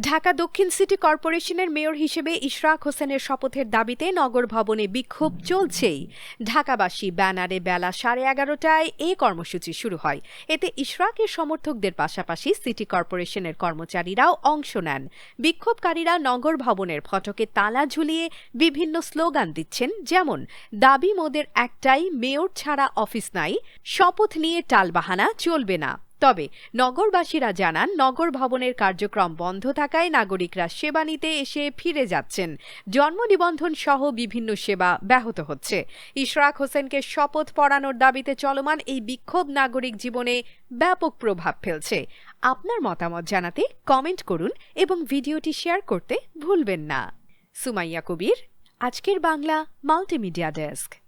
ঢাকা দক্ষিণ সিটি কর্পোরেশনের মেয়র হিসেবে ইশরাক হোসেনের শপথের দাবিতে নগর ভবনে বিক্ষোভ চলছেই। ঢাকাবাসী ব্যানারে বেলা সাড়ে এগারোটায় এ কর্মসূচি শুরু হয়। এতে ইশরাকের সমর্থকদের পাশাপাশি সিটি কর্পোরেশনের কর্মচারীরাও অংশ নেন। বিক্ষোভকারীরা নগর ভবনের ফটকে তালা ঝুলিয়ে বিভিন্ন স্লোগান দিচ্ছেন, যেমন, দাবি মোদের একটাই, মেয়র ছাড়া অফিস নাই, শপথ নিয়ে টালবাহানা চলবে না। তবে নগরবাসীরা জানান, নগর ভবনের কার্যক্রম বন্ধ থাকায় নাগরিকরা সেবা নিতে এসে ফিরে যাচ্ছেন। জন্ম নিবন্ধন সহ বিভিন্ন সেবা ব্যাহত হচ্ছে। ইশরাক হোসেনকে শপথ পড়ানোর দাবিতে চলমান এই বিক্ষোভ নাগরিক জীবনে ব্যাপক প্রভাব ফেলছে। আপনার মতামত জানাতে কমেন্ট করুন এবং ভিডিওটি শেয়ার করতে ভুলবেন না। সুমাইয়া কবির, আজকের বাংলা মাল্টিমিডিয়া ডেস্ক।